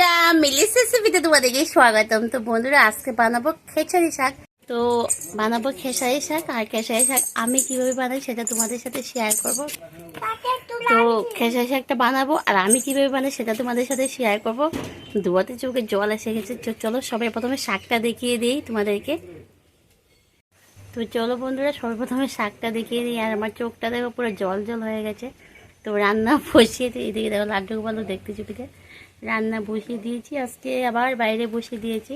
বন্ধুরা মিলিস রেসিপিতে তোমাদেরকে স্বাগতম। তো বন্ধুরা, আজকে বানাবো খেসারি শাক। তো বানাবো খেসারি শাক আর খেসারি শাক আমি কীভাবে বানাই সেটা তোমাদের সাথে শেয়ার করব। তো খেসারি শাকটা বানাবো আর আমি কীভাবে বানাই সেটা তোমাদের সাথে শেয়ার করব। দুয়াতে চোখে জল এসে গেছে। চলো সবাই প্রথমে শাকটা দেখিয়ে দিই তোমাদেরকে। তো চলো বন্ধুরা, সবাই সর্বপ্রথমে শাকটা দেখিয়ে দিই। আর আমার চোখটা দেখো পুরো জল জল হয়ে গেছে। তো রান্না বসিয়ে এদিকে দেখো লাড্ডু গোপালও দেখতে চুপিতে রান্না বসিয়ে দিয়েছি, আজকে আবার বাইরে বসিয়ে দিয়েছি।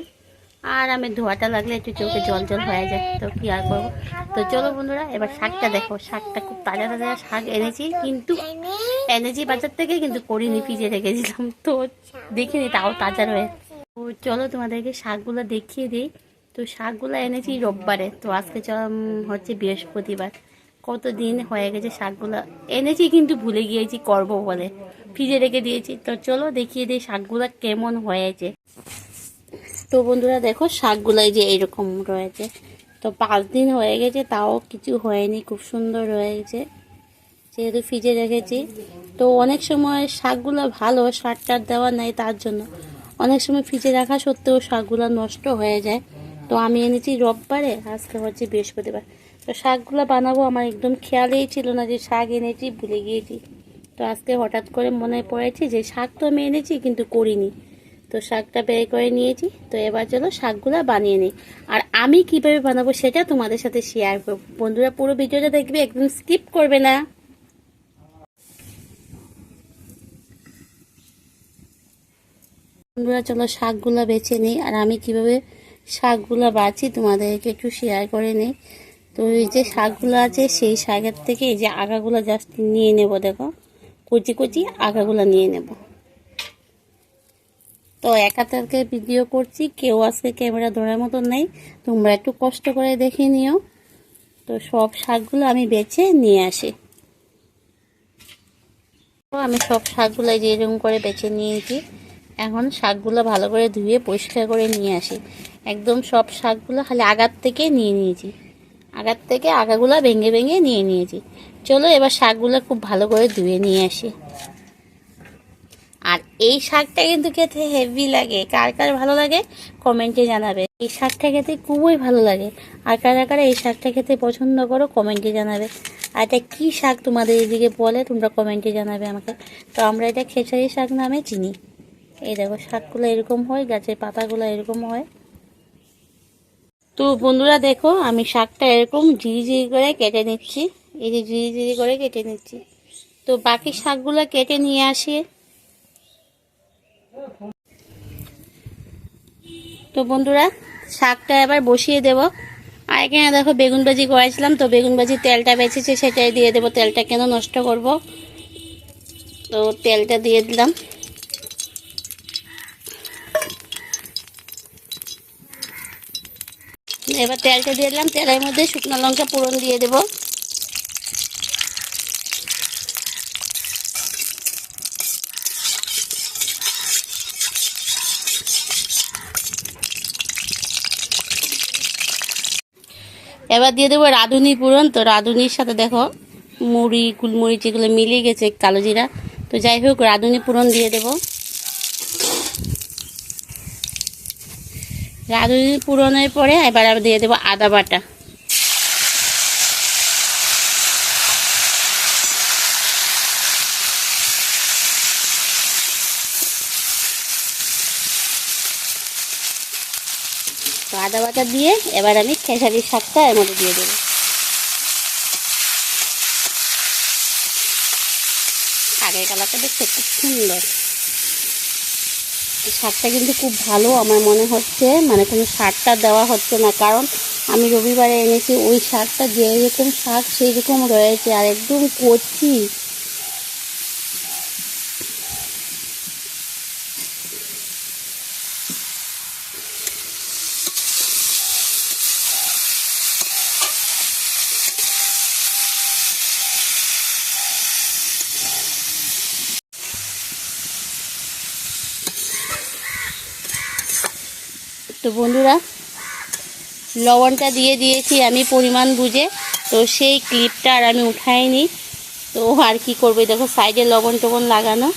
আর আমি ধোয়াটা লাগলে একটু চোখে জল জল হয়ে যায়, তো কি আর করব? তো চলো বন্ধুরা, এবার শাকটা দেখো, শাকটা খুব তাজা তাজা শাক এনেছি, কিন্তু এনেছি বাজার থেকে কিন্তু করিনি, ফ্রিজে রেখে দিলাম, তো দেখিনি, তাও তাজা রয়ে তো চলো তোমাদেরকে শাকগুলো দেখিয়ে দিই। তো শাকগুলো এনেছি রোববারে, তো আজকে হচ্ছে বৃহস্পতিবার। কত দিন হয়ে গেছে শাকগুলো? এনেছি কিন্তু ভুলে গিয়েছি, করব বলে। ফ্রিজে রেখে দিয়েছি। তো চলো দেখিয়ে দিই শাকগুলো কেমন হয়েছে। তো বন্ধুরা দেখো শাকগুলো এই যে এরকম রয়েছে। তো পাঁচ দিন হয়ে গেছে, তাও কিছু হয়নি, খুব সুন্দর রয়েছে যেহেতু ফ্রিজে রেখেছি। তো অনেক সময় শাকগুলো ভালো, সার টার দেওয়া নেই তার জন্য। অনেক সময় ফ্রিজে রাখা সত্ত্বেও শাকগুলো নষ্ট হয়ে যায়। তো আমি এনেছি রোববারে, আজকে হচ্ছে বৃহস্পতিবার। তো শাকগুলো বানাবো, আমার একদম খেয়ালেই ছিল না যে শাক এনেছি, ভুলে গিয়েছি। তো আজকে হঠাৎ করে মনে পড়েছে যে শাক তো আমি এনেছি, কিন্তু করিনি। তো শাকটা বের করে নিয়েছি, তো এবার চলো শাকগুলো বানিয়ে নিই। আর আমি কীভাবে বানাবো সেটা তোমাদের সাথে শেয়ার করব। বন্ধুরা, পুরো ভিডিওটা দেখবে, একদম স্কিপ করবে না। বন্ধুরা, চলো শাকগুলো বেছে নিই, আর আমি কীভাবে শাকগুলো বাছি তোমাদেরকে একটু শেয়ার করে নিই। তো এই যে শাকগুলো আছে, সেই শাকের থেকে এই যে আগাগুলো জাস্ট নিয়ে নেব, দেখো। কচি কুচি আগাগুলো নিয়ে নেব। তো একা ভিডিও করছি, কেউ আজকে ক্যামেরা ধরার মতো নেই। তোমরা একটু কষ্ট করে দেখে নিও। তো সব শাকগুলো আমি বেছে নিয়ে আসি। তো আমি সব শাকগুলো এই যে এরকম করে বেছে নিয়েছি। এখন শাকগুলো ভালো করে ধুয়ে পরিষ্কার করে নিয়ে আসি। একদম সব শাকগুলো খালি আগার থেকে নিয়ে নিয়েছি। আগার থেকে আগাগুলো ভেঙে ভেঙে নিয়ে নিয়েছি। চলো এবার শাকগুলো খুব ভালো করে ধুয়ে নিয়ে আসি। আর এই শাকটা কিন্তু খেতে হেভি লাগে। কার কার ভালো লাগে কমেন্টে জানাবে। এই শাকটা খেতে খুবই ভালো লাগে। আর কারা কারা এই শাকটা খেতে পছন্দ করো কমেন্টে জানাবে। আর এটা কী শাক তোমাদের এদিকে বলে তোমরা কমেন্টে জানাবে আমাকে। তো আমরা এটা খেসারি শাক নামে চিনি। এই দেখো শাকগুলো এরকম হয়, গাছের পাতাগুলো এরকম হয়। তো বন্ধুরা দেখো, আমি শাকটা এরকম ঝিরি ঝিরি করে কেটে নিচ্ছি। এই যে ঝিরি ঝিরি করে কেটে নিচ্ছি। তো বাকি শাকগুলো কেটে নিয়ে আসি। তো বন্ধুরা, শাকটা এবার বসিয়ে দেব। আর এখানে দেখো, বেগুন ভাজি করেছিলাম, তো বেগুন ভাজি তেলটা বেঁচেছে সেটাই দিয়ে দেবো। তেলটা কেন নষ্ট করব? তো তেলটা দিয়ে দিলাম। এবার তেলটা দিয়ে দিলাম। তেলের মধ্যে শুকনো লঙ্কা পুরন দিয়ে দেবো। এবার দিয়ে দেবো রাঁধুনি পুরন তো রাঁধুনির সাথে দেখো, মুড়ি গুলমরিচ যেগুলো মিলিয়ে গেছে কালো জিরা তো যাই হোক, রাঁধুনি পুরন দিয়ে দেবো। রাঁধুনি পুরনের পরে এবার আবার দিয়ে দেবো আদা বাটা। তো আদা বাটা দিয়ে এবার আমি খেসারির শাকটা এর মধ্যে দিয়ে দেবো। আগের কালারটা দেখতে খুব সুন্দর। শাকটা কিন্তু খুব ভালো আমার মনে হচ্ছে। মানে কোনো সারটা দেওয়া হচ্ছে না, কারণ আমি রবিবারে এনেছি। ওই শাকটা যেরকম শাক সেই রকম রয়েছে। আর একদম কচি। তো বন্ধুরা, লবণটা দিয়ে দিয়েছি আমি পরিমাণ বুঝে। তো সেই ক্লিপটা আর আমি উঠাইনি। তো আর কি করবে দেখো সাইডে লবণ টবণ লাগানো।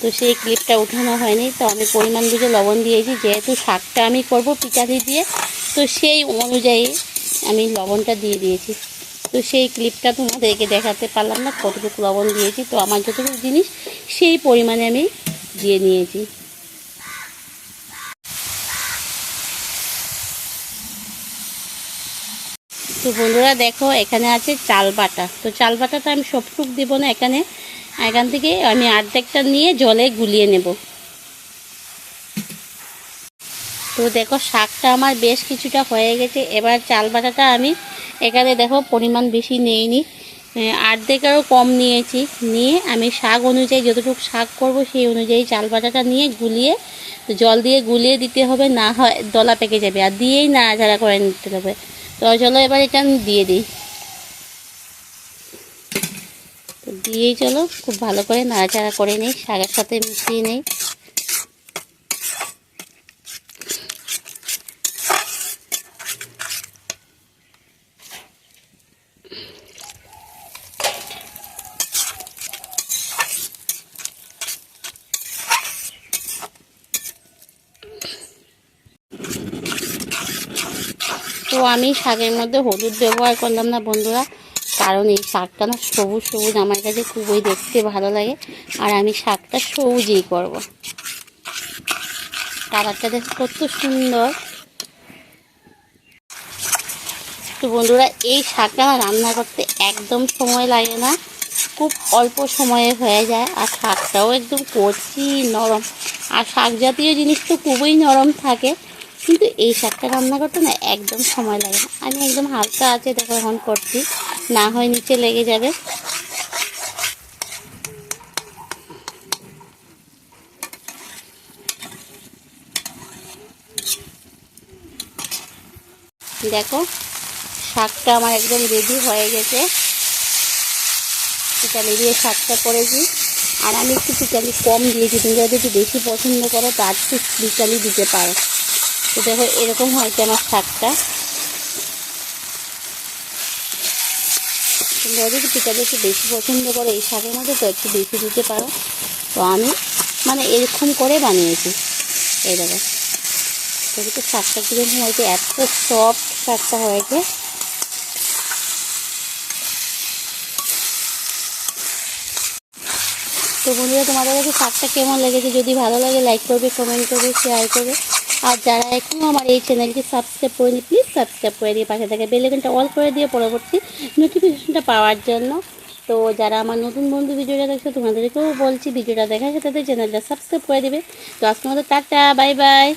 তো সেই ক্লিপটা উঠানো হয়নি, তো আমি পরিমাণ বুঝে লবণ দিয়েছি। যেহেতু শাকটা আমি করব পিঠাটি দিয়ে, তো সেই অনুযায়ী আমি লবণটা দিয়ে দিয়েছি। তো সেই ক্লিপটা তোমাদেরকে দেখাতে পারলাম না, কতটুকু লবণ দিয়েছি। তো আমার যতটুকু জিনিস সেই পরিমাণে আমি দিয়ে নিয়েছি। তো বন্ধুরা দেখো, এখানে আছে চাল বাটা। তো চাল বাটাটা আমি সবটুক দেবো না, এখানে এখান থেকে আমি অর্ধেকটা নিয়ে জলে গুলিয়ে নেব। তো দেখো, শাকটা আমার বেশ কিছুটা হয়ে গেছে। এবার চাল বাটাটা আমি এখানে দেখো, পরিমাণ বেশি নেইনি। অর্ধেকেরও কম নিয়েছি। নিয়ে আমি শাক অনুযায়ী, যতটুকু শাক করব সেই অনুযায়ী চাল বাটাটা নিয়ে গুলিয়ে, জল দিয়ে গুলিয়ে দিতে হবে, না হয় দলা পেকে যাবে। আর দিয়েই নাড়াচাড়া করে নিতে হবে। তো চলো এবার এটা আমি দিয়ে দিই। দিয়েই চলো, খুব ভালো করে নাড়াচাড়া করে নিই, শাকের সাথে মিশিয়ে নেই। তো আমি শাকের মধ্যে হলুদ ব্যবহার করলাম না বন্ধুরা, কারণ এই শাকটা না সবুজ সবুজ, আমার কাছে খুবই দেখতে ভালো লাগে, আর আমি শাকটা সবুজই করব। কালারটা দেখো কত সুন্দর। তো বন্ধুরা, এই শাকটা না রান্না করতে একদম সময় লাগে না, খুব অল্প সময়ে হয়ে যায়, আর শাকটাও একদম কচি নরম, আর শাক জাতীয় জিনিস তো খুবই নরম থাকে কিন্তু এই শাকটা রান্না করতে না একদম সময় লাগে না। আমি একদম হালকা আছে দেখো এখন করছি। না হয় নিচে লেগে যাবে। দেখো, শাকটা আমার একদম রেডি হয়ে গেছে। পিটালি দিয়ে শাকটা করেছি। আর আমি একটু পিটালি কম দিয়েছি, তুমি যদি একটু বেশি পছন্দ করো, তার একটু পিটালি দিতে পারো। তো দেখো এরকম হয়েছে আমার শাকটা? তোমরা যদি পিঠাটা একটু বেশি পছন্দ করো, এই শাকের মধ্যে তো একটু বেশি দিতে পারো। তো আমি মানে এরকম করে বানিয়েছি। এই দেখো। তো শাকটা কীরকম হয়েছে, এত সফট শাকটা হয়েছে। তো বন্ধুরা, তোমাদের কাছে শাকটা কেমন লেগেছে? যদি ভালো লাগে লাইক করবে কমেন্ট করবে শেয়ার করবে। আর যারা এখনও আমার এই চ্যানেলটি সাবস্ক্রাইব করেনি প্লিজ সাবস্ক্রাইব করে দিয়ে পাশে থাকে বেলেকনটা অল করে দিয়ে পরবর্তী নোটিফিকেশনটা পাওয়ার জন্য। তো যারা আমার নতুন বন্ধু ভিডিওটা দেখছ, তোমাদেরকেও বলছি, ভিডিওটা দেখার সাথে চ্যানেলটা সাবস্ক্রাইব করে দেবে। তো আজকে মতো টাটা বাই বাই